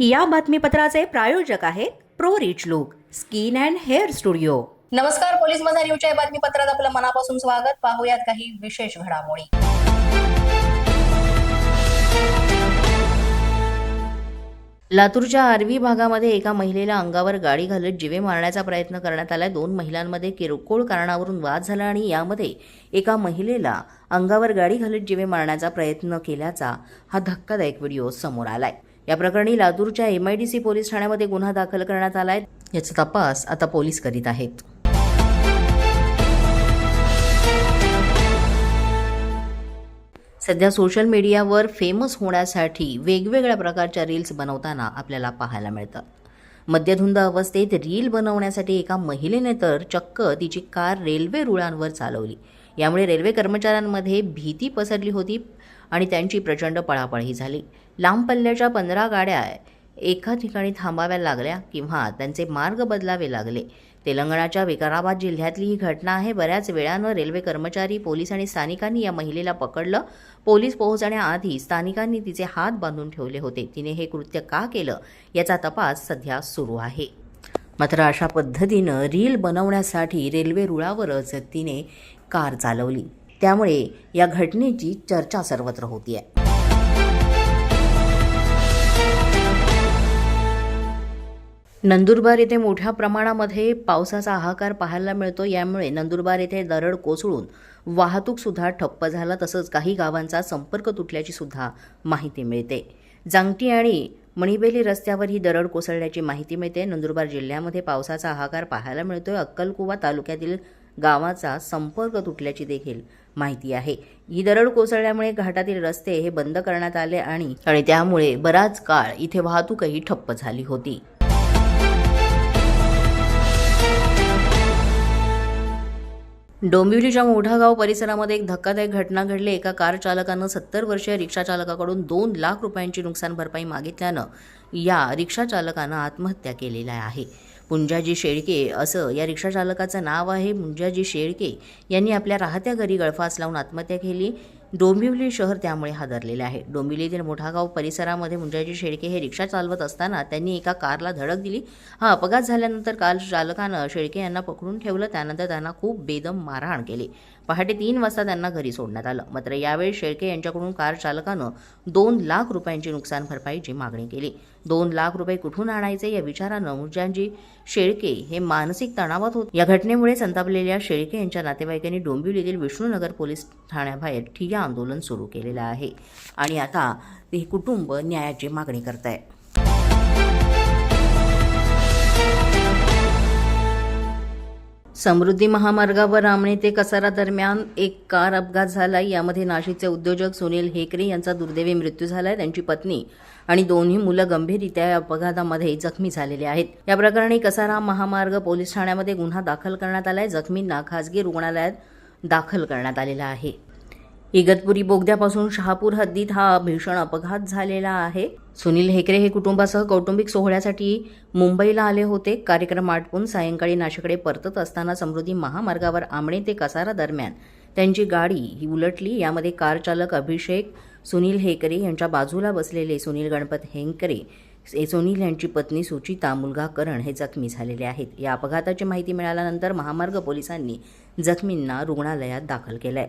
या बातमीपत्राचे प्रायोजक आहेत pro rich look skin and hair studio. नमस्कार पोलीस माझा न्यूजच्या या बातमीपत्रात आपलं मनापासून स्वागत. पाहूयात काही विशेष घडामोडी. लातूरच्या आर्वी भागामध्ये एका महिलेला अंगावर गाडी घालत जिवे मारण्याचा प्रयत्न करण्यात आलाय. दोन महिलांमध्ये किरकोळ कारणावरून वाद झाला आणि यामध्ये एका महिलेला अंगावर गाडी घालत जिवे मारण्याचा प्रयत्न केल्याचा हा धक्कादायक व्हिडिओ समोर आलाय. या प्रकरणी लातूरच्या एमआयडीसी पोलीस ठाण्यामध्ये गुन्हा दाखल करण्यात आलाय याचा तपास आता पोलीस करीत आहेत. सध्या सोशल मीडियावर फेमस होण्यासाठी वेगवेगळ्या प्रकारच्या रील्स बनवताना आपल्याला पाहायला मिळतात मद्यधुंद अवस्थेत रील बनवण्यासाठी एका महिलेने तर चक्क तिची कार रेल्वे रुळांवर चालवली. यामुळे रेल्वे कर्मचाऱ्यांमध्ये भीती पसरली होती. आणि त्यांची प्रचंड पळापळही झाली. लांब पल्ल्याच्या पंधरा गाड्या एका ठिकाणी थांबाव्या लागल्या किंवा त्यांचे मार्ग बदलावे लागले. तेलंगणाच्या विकाराबाद जिल्ह्यातली ही घटना आहे. बऱ्याच वेळानं रेल्वे कर्मचारी पोलीस आणि स्थानिकांनी या महिलेला पकडलं. पोलीस पोहोचण्याआधी स्थानिकांनी तिचे हात बांधून ठेवले होते. तिने हे कृत्य का केलं याचा तपास सध्या सुरू आहे. मात्र अशा पद्धतीनं रील बनवण्यासाठी रेल्वे रुळावरच तिने कार चालवली. त्यामुळे या घटनेची चर्चा सर्वत्र होतीये. नंदुरबार येथे मोठ्या प्रमाणामध्ये पावसाचा हाहाकार पाहायला मिळतो. यामुळे नंदुरबार येथे दरड कोसळून वाहतूक सुद्धा ठप्प झाला. तसंच काही गावांचा संपर्क तुटल्याची सुद्धा माहिती मिळते. जांगटी आणि मणिबेली रस्त्यावर ही दरड कोसळल्याची माहिती मिळते. नंदुरबार जिल्ह्यामध्ये पावसाचा हाहाकार पाहायला मिळतोय. अक्कलकुवा तालुक्यातील गावाचा संपर्क तुटल्याची देखील माहिती आहे. ही दरड कोसळल्यामुळे घाटातील रस्ते हे बंद करण्यात आले आणि आणि त्यामुळे बराच काळ इथे वाहतूकही ठप्प झाली होती. डोंबिवलीच्या मोठागाव परिसरामध्ये एक धक्कादायक घटना घडली. एका कार चालकानं सत्तर वर्षीय रिक्षा चालकाकडून दोन लाख रुपयांची नुकसान भरपाई मागितल्यानं या रिक्षा चालकानं आत्महत्या केलेल्या आहे. मुंजाजी शेळके असं या रिक्षाचालकाचं नाव आहे. मुंजाजी शेळके यांनी आपल्या राहत्या घरी गळफास लावून आत्महत्या केली. डोंबिवली शहर त्यामुळे हादरलेले आहे. डोंबिवलीतील मोठागाव परिसरामध्ये मुंजाजी शेळके हे रिक्षा चालवत असताना त्यांनी एका कारला धडक दिली. हा अपघात झाल्यानंतर कार चालकानं शेळके यांना पकडून ठेवलं. त्यानंतर त्यांना खूप बेदम मारहाण केली. पहाटे तीन वाजता त्यांना घरी सोडण्यात आलं. मात्र यावेळी शेळके यांच्याकडून कार चालकानं दोन लाख रुपयांची नुकसान भरपाईची मागणी केली. दोन लाख रुपये कुठून आणायचे या विचारानं मुंजाजी शेळके हे मानसिक तणावात होते. या घटनेमुळे संतापलेल्या शेळके यांच्या नातेवाईकांनी डोंबिवलीतील विष्णुनगर पोलीस ठाण्याबाहेर ठिय्या आंदोलन सुरू केलेलं आहे. आणि आता हे कुटुंब न्यायाची मागणी करत आहे समृद्धी महामार्गावर रामणे ते कसारा दरम्यान एक कार अपघात झाला. यामध्ये नाशिकचे उद्योजक सुनील हेकरे यांचा दुर्दैवी मृत्यू झालाय. त्यांची पत्नी आणि दोन्ही मुलं गंभीररित्या या अपघातामध्ये जखमी झालेले आहेत. या प्रकरणी कसारा महामार्ग पोलीस ठाण्यामध्ये गुन्हा दाखल करण्यात आलाय. जखमींना खासगी रुग्णालयात दाखल करण्यात आलेला आहे. इगतपुरी बोगद्यापासून शहापूर हद्दीत हा भीषण अपघात झालेला आहे. सुनील हेकरे हे कुटुंबासह कौटुंबिक सोहळ्यासाठी मुंबईला आले होते. कार्यक्रम आटपून सायंकाळी नाशिकडे परतत असताना समृद्धी महामार्गावर आमणे ते कसारा दरम्यान त्यांची गाडी ही उलटली. यामध्ये कार चालक अभिषेक सुनील हेकरे यांच्या बाजूला बसलेले सुनील गणपत हेंकरे सोनील सुनील यांची पत्नी सुचिता मुलगा करण हे जखमी झालेले आहेत. या अपघाताची माहिती मिळाल्यानंतर महामार्ग पोलिसांनी जखमींना रुग्णालयात दाखल केलंय.